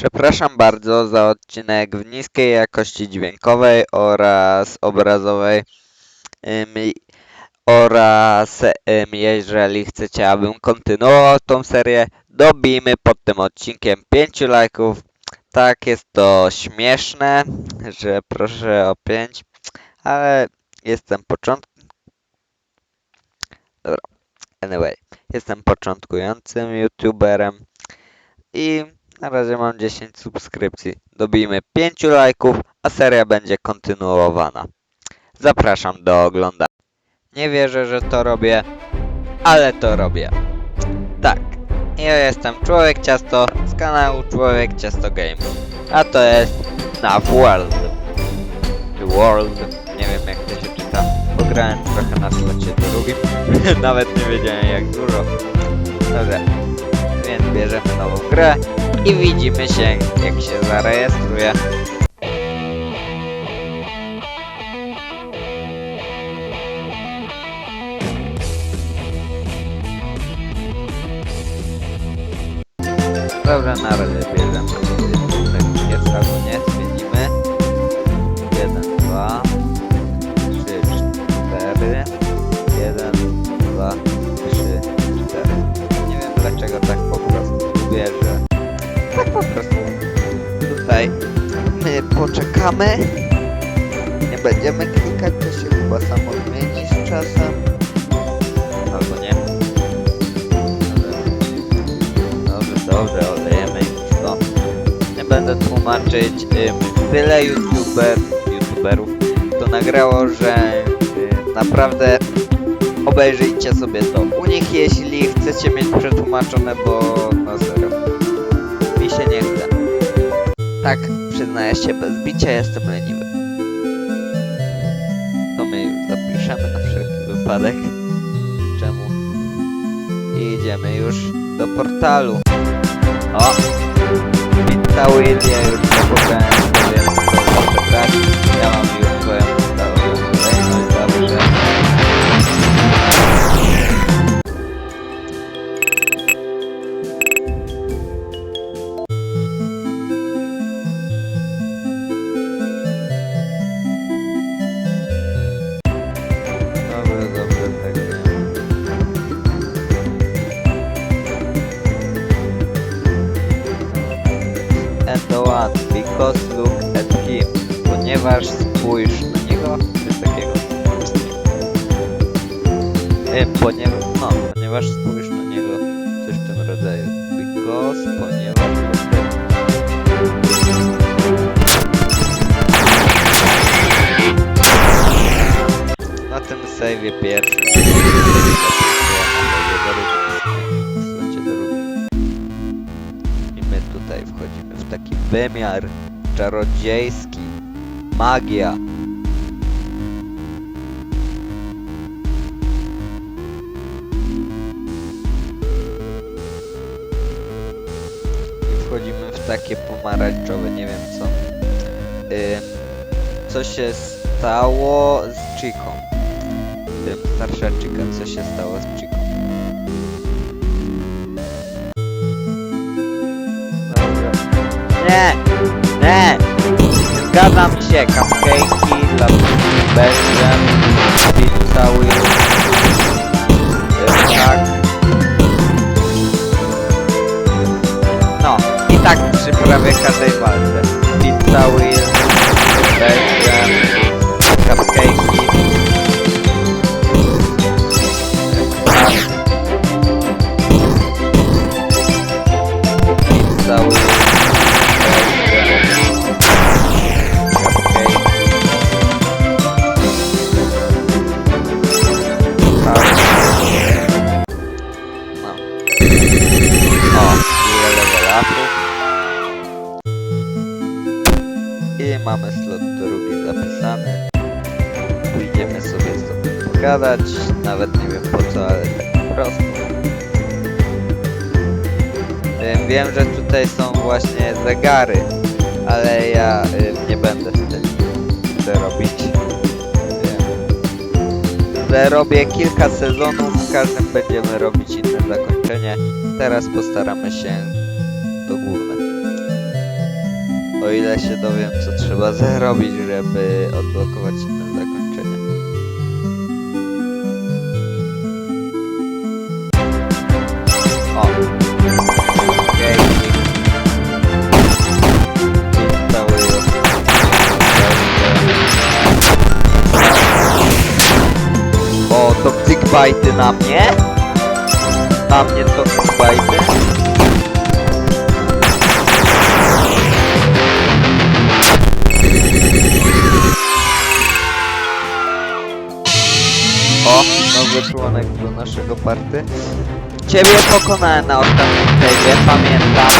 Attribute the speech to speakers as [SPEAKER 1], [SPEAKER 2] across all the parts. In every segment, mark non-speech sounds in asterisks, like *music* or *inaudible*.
[SPEAKER 1] Przepraszam bardzo za odcinek w niskiej jakości dźwiękowej oraz obrazowej. Oraz jeżeli chcecie, abym kontynuował tą serię, dobijmy pod tym odcinkiem 5 lajków. Tak, jest to śmieszne, że proszę o 5, ale jestem początk... Anyway, jestem początkującym youtuberem i na razie mam 10 subskrypcji. Dobijmy 5 lajków, a seria będzie kontynuowana. Zapraszam do oglądania. Nie wierzę, że to robię, ale to robię. Tak, ja jestem Człowiek Ciasto z kanału Człowiek Ciasto Game. A to jest NAV World. World, nie wiem jak to się czyta. Pograłem trochę na slocie drugim. *laughs* Nawet nie wiedziałem jak dużo. Dobra, więc bierzemy nową grę i widzimy się jak się zarejestruje. Tutaj my poczekamy. Nie będziemy klikać, to się chyba samo zmieni z czasem. Albo nie. Dobrze, dobrze, olejemy już to. Nie będę tłumaczyć. Tyle youtuber, youtuberów to nagrało, że y, naprawdę obejrzyjcie sobie to u nich, jeśli chcecie mieć przetłumaczone, bo no zero. Tak, przyznaję się, bez bicia jestem leniwy. To my już zapiszemy na wszelki wypadek. Czemu? I idziemy już do portalu. O! Pizza Will, ja już zapowiedziałem Save'ie pierwszym. I my tutaj wchodzimy w taki wymiar czarodziejski. Magia. I wchodzimy w takie pomarańczowe, nie wiem co. Ym, co się stało z Chiką? Tym starsza Chica, co się stało z? Dobra. Nie! Nie! Zgadzam się, cupcake'i dla Belgium, pizza Will, tak. No, i tak przy prawie każdej walce. Pizza Will, Belgium, cupcake'i. I mamy slot drugi zapisany. Pójdziemy sobie z tobą pogadać. Nawet nie wiem po co, ale tak po prostu. Wiem, że tutaj są właśnie zegary, ale ja ym, nie będę z tym robić. Że robię kilka sezonów, w każdym będziemy robić inne zakończenie. Teraz postaramy się do główne. O ile się dowiem, co trzeba *laughs* zrobić, żeby odblokować inne zakończenie. O! O, toxic bajty na mnie? Na mnie toxic bajty? Nowy członek do naszego party. Ciebie pokonałem na ostatnim cave'ie, pamiętam.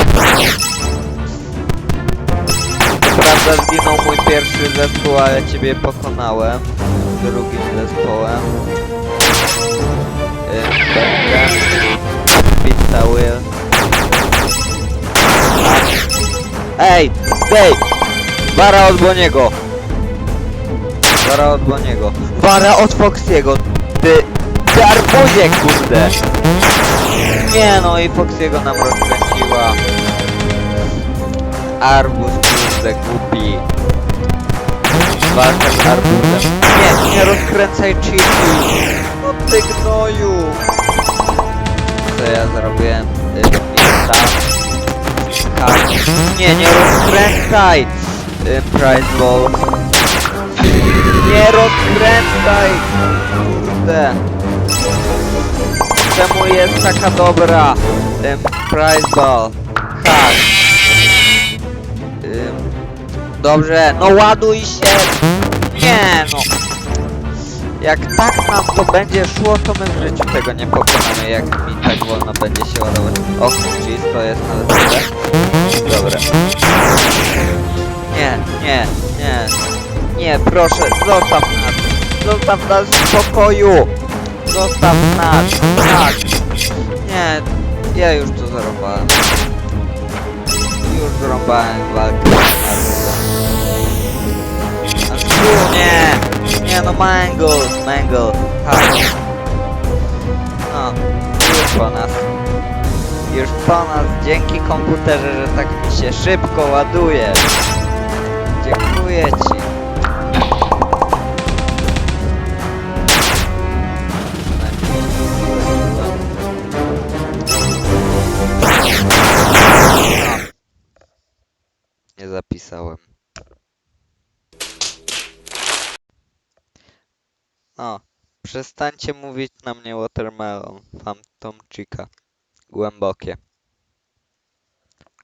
[SPEAKER 1] Prawda zginął mój pierwszy zespół, ale ciebie pokonałem. Drugim zespołem. Pizza Will. Ej! Ej! Bara od Boniego! Bara od Boniego. Bara od Foxiego. Ty... Arbuzie, kurde! Nie no i Foxiego nam rozkręciła. Arbuz, kurde, głupi. Walka z arbuzem. Nie, nie rozkręcaj chili. No ty gnoju. Co ja zrobiłem? Nie, nie rozkręcaj. Price ball. Nie rozkręcaj! Kurde! Czemu jest taka dobra? Ym, prize ball. Tak. Dobrze, no ładuj się! Nie no! Jak tak nam to będzie szło, to my w życiu tego nie pokonamy, jak mi tak wolno będzie się ładować. Och, cheese, to jest nawet dobre. Dobre. Nie, nie, nie. Nie, proszę, zostaw nas! Zostaw nas w spokoju! Zostaw! Nie, ja już to zarobałem. Już zarobałem walkę tu, nie! Nie no, mango! Mango! No, już po nas. Już po nas, dzięki komputerze, że tak mi się szybko ładuje. Przestańcie mówić na mnie watermelon, phantom chica. Głębokie.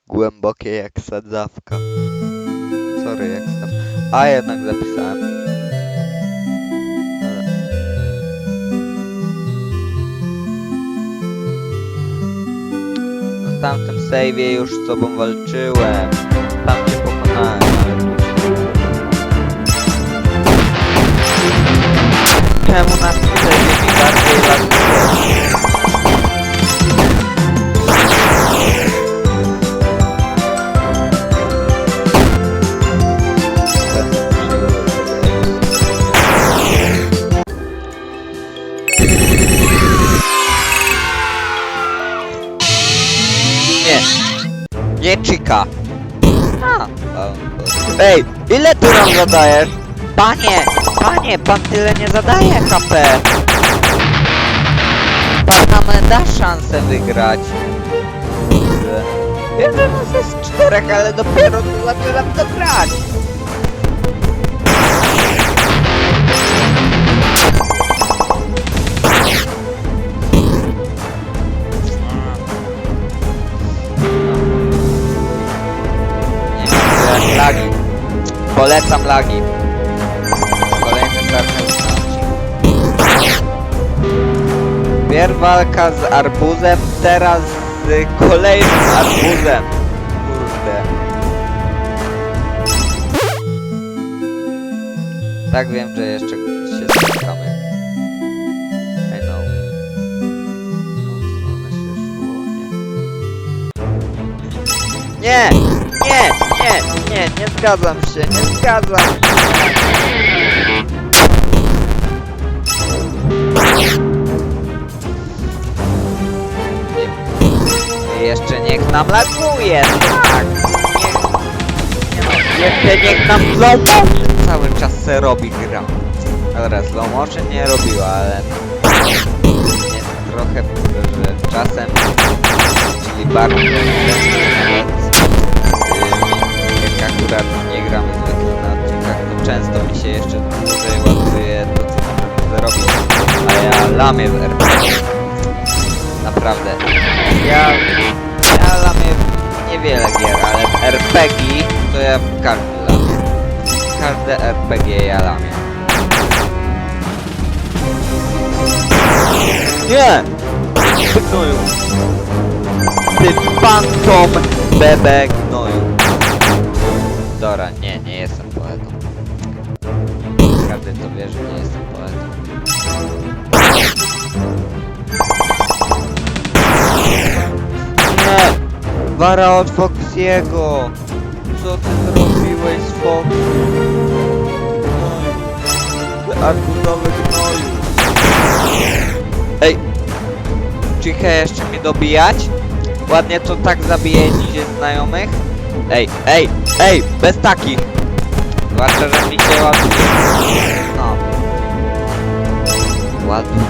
[SPEAKER 1] Głębokie jak sadzawka. Sorry, jak sam. A jednak zapisałem. Dobra. Na tamtym save'ie już z tobą walczyłem. Ej, ile ty nam zadajesz? Panie, panie, pan tyle nie zadaje HP. Pan nam da szansę wygrać. Wiem, że nas jest czterech, ale dopiero tu zaczynam to grać. Polecam lagi. Kolejny starter Pierw walka z arbuzem, teraz z kolejnym arbuzem. Kurde. Tak wiem, że jeszcze się spotkamy. Tą stronę się. Nie! Nie! Nie! Nie! Zgadzam się! Nie zgadzam się! Jeszcze niech nam laguje! Tak! Jeszcze niech nam slow motion cały czas se robi gra. Dobra, slow motion nie robiła, ale jest trochę, że czasem, czyli bardzo akurat nie gramy zwykle na odcinkach, to często mi się jeszcze dłużej ładuje to, co możemy zrobić, a ja lamię w RPG. Naprawdę. Ja, ja lamię niewiele gier, ale RPG to ja każdy lamię. Każde RPG ja lamię. Nie! Ty gnoju! Ty fantom bebek gnoju! Dora, nie, nie jestem poetą. Każdy to wie, że nie jestem poetą. Nie! Wara od Foxiego! Co ty zrobiłeś z. Ty arbuzowy gnoju! Ej! Chicha jeszcze mi dobijać? Ładnie to tak zabije dzisiaj znajomych? Ej, ej, ej! Bez takich! Zwłaszcza, że mi się ładuje. No. Ładuj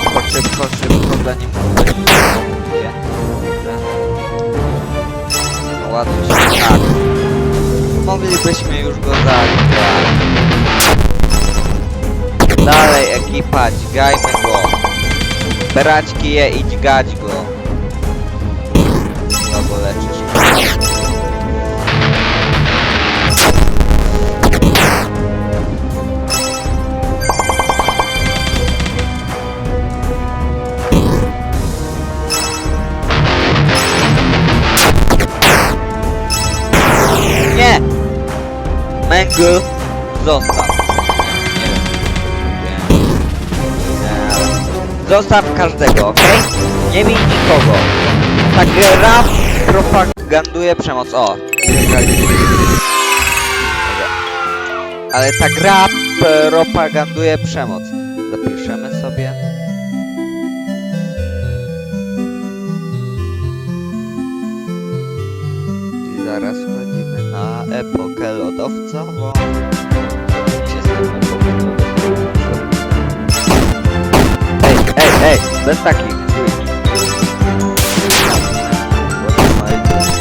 [SPEAKER 1] szybko, szybko, szybko, zanim. No ładuj się, tak. Moglibyśmy już go zagrać. Dalej ekipa, dźgajmy go. Brać kije i dźgać go. Kogo leczysz? Mengel, zostaw. Zostaw każdego, ok? Nie bij nikogo. Ta gra propaganduje przemoc. O! Ale ta gra propaganduje przemoc. Zapiszemy sobie. I zaraz epokę lodowcową. Ej, ej, ej, bez takich. Ryj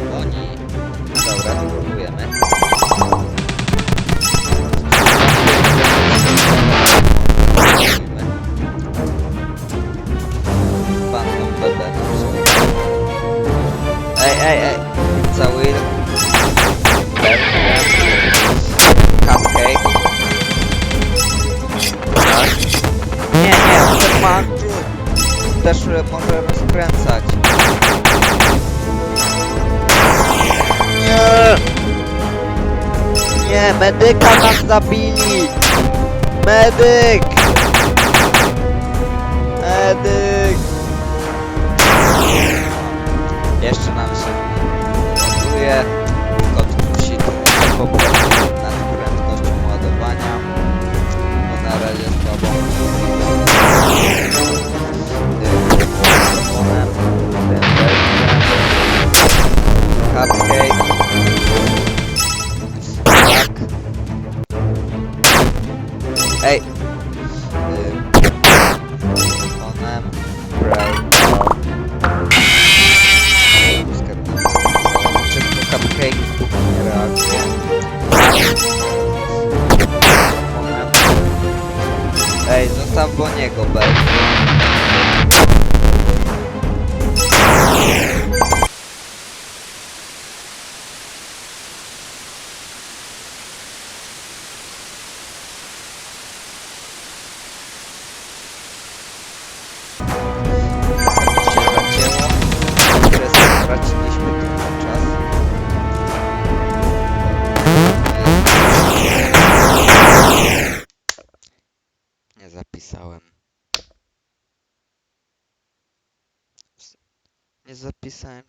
[SPEAKER 1] Oni... Dobra. Spróbujmy. Bandą BB na. Ej, ej, ej, cały... Cupcake. Tak. Nie, nie, też ma Też e, może rozkręcać. Nie, medyka nas zabili! Medyk!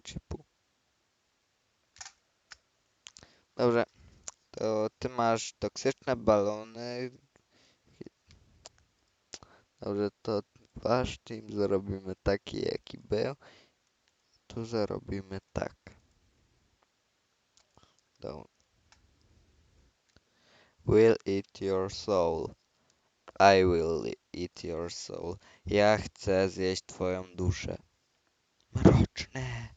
[SPEAKER 1] Chipu. Dobrze. To ty masz toksyczne balony. Dobrze, to wasz team zrobimy taki jaki był. Tu zrobimy tak. Will eat your soul. I will eat your soul. Ja chcę zjeść twoją duszę. Jeszcze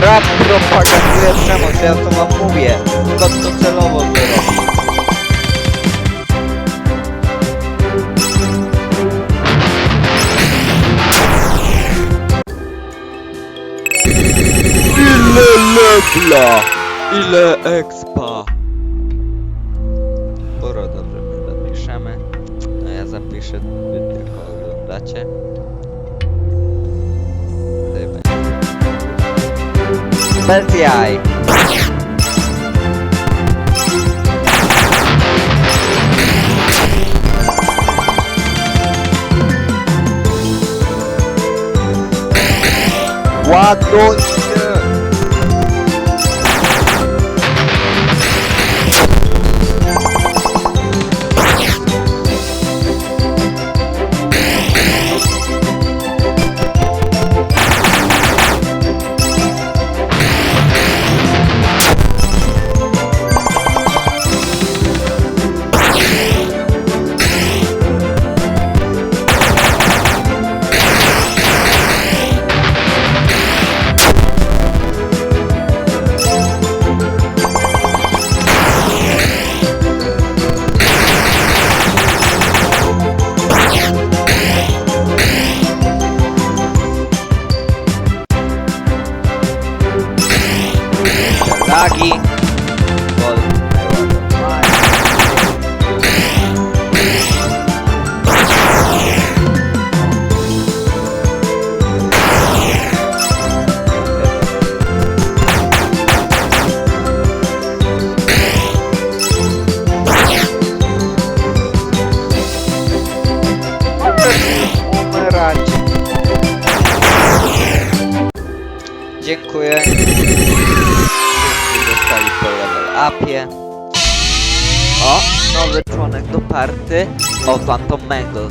[SPEAKER 1] rap propaganduje przemoc, ja to wam mówię. Kot to celowo to robi. Ile levela! Ile expa! Sporo dobrze my zapiszemy. No ja zapiszę, wy tylko oglądacie. Bez jaj! Członek do party. O, Phantom Mangle.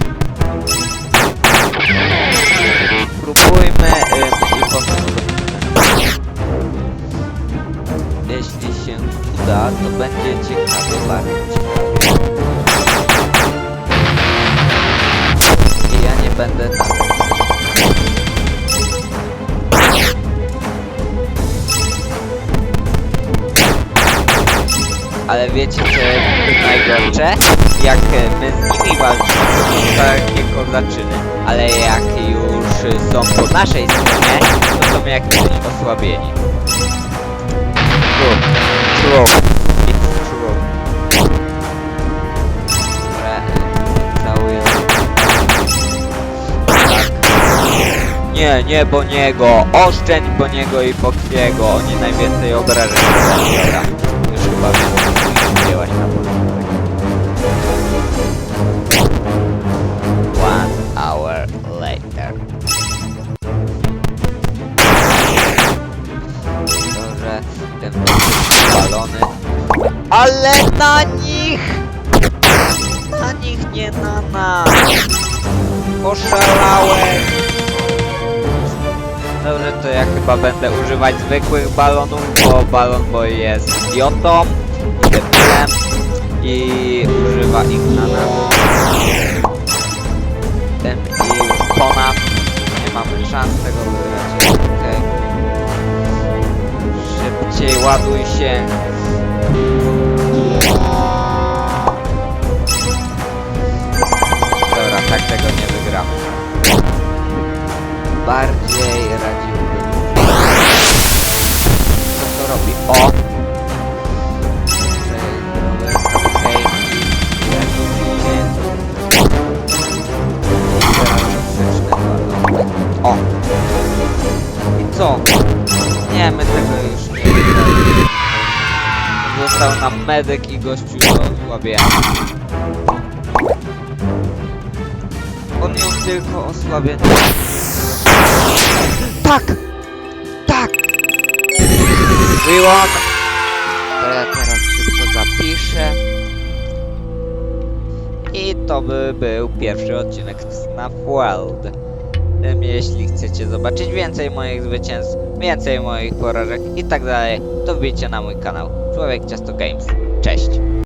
[SPEAKER 1] Spróbujmy zobaczymy. Jeśli się uda, to będzie ciekawe, bardzo. I ja nie będę Ale wiecie co jest najgorsze? Jak my z nimi walczymy, to takie kozaczyny. Ale jak już są po naszej stronie, to są jak osłabieni. Dobra, e, całuję. Nie, nie Boniego. Oszczędź Boniego i Foxiego. Oni najwięcej obrażeń. Dobra. Wiem, co wzięłaś na początek. One hour later. Dobrze, ten balony. Ale na nich! Na nich, nie na nas! Oszalałem! Dobrze, to ja chyba będę używać zwykłych balonów, bo balon boy jest idiotą, i używa ich na nas. Tym i ponad nie mamy szans tego wygrać. Okej. Szybciej ładuj się. Dobra, tak tego. Bardziej radziłbym. Co to robi? O! O! I co? Nie, my tego już nie. Został nam medyk i gościu osłabiony. On ją tylko osłabiony. Tak! Tak! To ja teraz szybko zapiszę. I to by był pierwszy odcinek Snap World. Jeśli chcecie zobaczyć więcej moich zwycięstw, więcej moich porażek i tak dalej, to wbijcie na mój kanał Człowiek Ciasto Games. Cześć!